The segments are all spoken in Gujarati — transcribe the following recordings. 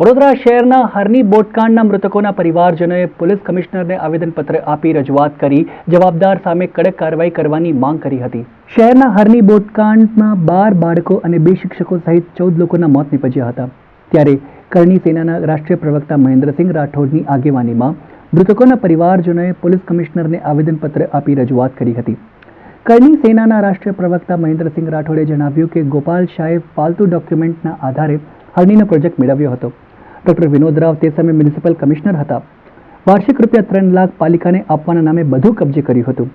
વડોદરા શહેરના હરની બોટકાંડના મૃતકોના પરિવારજનોએ પોલીસ કમિશનરને આવેદનપત્ર આપી રજૂઆત કરી, જવાબદાર સામે કડક કાર્યવાહી કરવાની માંગ કરી હતી. શહેરના હરની બોટકાંડમાં બાર બાળકો અને બે શિક્ષકો સહિત ચૌદ લોકોના મોત નીપજ્યા હતા. ત્યારે કરણી સેનાના રાષ્ટ્રીય પ્રવક્તા મહેન્દ્રસિંહ રાઠોડની આગેવાનીમાં મૃતકોના પરિવારજનોએ પોલીસ કમિશનરને આવેદનપત્ર આપી રજૂઆત કરી હતી. કરણી સેનાના રાષ્ટ્રીય પ્રવક્તા મહેન્દ્રસિંહ રાઠોડે જણાવ્યું કે ગોપાલ શાહે ફાલતુ ડોક્યુમેન્ટના આધારે હરણીનો પ્રોજેક્ટ મેળવ્યો હતો. ડોક્ટર વિનોદ રાવ તે સમયે મ્યુનિસિપલ કમિશનર હતા. વાર્ષિક રૂપિયા ત્રણ લાખ પાલિકાને આપવાના નામે બધું કબજે કર્યું હતું.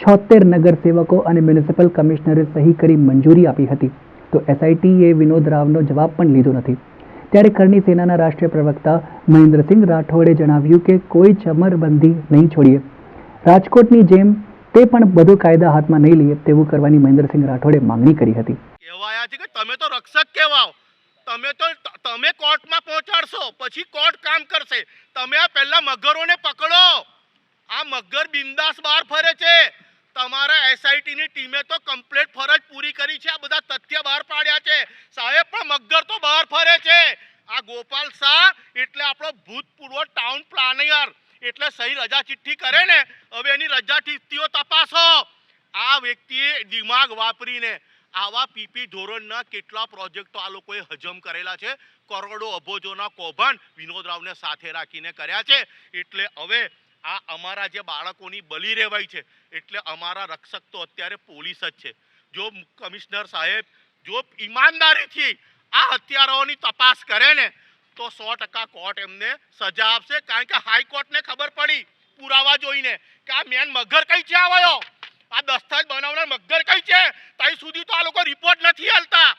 છોતેર નગરસેવકો અને મ્યુનિસિપલ કમિશનરે સહી કરી મંજૂરી આપી હતી. તો એસઆઈટીએ વિનોદ રાવનો જવાબ પણ લીધો નથી. ત્યારે કરણી સેનાના રાષ્ટ્રીય પ્રવક્તા મહેન્દ્રસિંહ રાઠોડે જણાવ્યું કે કોઈ ચમરબંધી નહીં છોડીએ. રાજકોટની જેમ તે પણ બધું કાયદા હાથમાં નહીં લઈએ તેવું કરવાની મહેન્દ્રસિંહ રાઠોડે માંગણી કરી હતી. કહેવાયા છે કે તમે તો રક્ષક કહેવાઓ. તમે તો તમે કોર્ટમાં પહોંચાડશો, પછી કોર્ટ કામ કરશે. તમે આ પહેલા મગરોને પકડો. આ મગર બિંદાસ બહાર ફરે છે. તમારા એસઆઈટી ની ટીમે તો કમ્પ્લેટ ફરજ પૂરી કરી છે. આ બધા તથ્ય બહાર પાડ્યા છે. સાહેબ, પણ મગર તો બહાર ફરે છે. આ ગોપાલ શાહ એટલે આપણો ભૂતપૂર્વ ટાઉન પ્લાનર એટલે સહી રજા ચિઠ્ઠી કરે ને, હવે એની રજા ચિઠ્ઠીઓ તપાસો. આ વ્યક્તિએ દિમાગ વાપરીને આવા પીપી ધોરણના કેટલા પ્રોજેક્ટો આ લોકોએ હજમ કરેલા છે? કરોડો અબોજોના કૌભાંડ વિનોદ રાવને સાથે રાખીને કર્યા છે. એટલે હવે આ અમારા જે બાળકોની બલી રહેવાય છે, એટલે અમારા રક્ષક તો અત્યારે પોલીસ જ છે. જો કમિશનર સાહેબ, જો ઈમાનદારીથી આ હત્યારાઓની તપાસ કરે ને, તો સો ટકા કોર્ટ એમને સજા આપશે. કારણ કે હાઈકોર્ટને ખબર પડી, પુરાવા જોઈને, કે આ મેન મગર કઈ છે આવ્યો આ દસ્તાવેજ બનાવનાર મગર કઈ છે? સુધી તો આ લોકો રિપોર્ટ નથી હાલતા.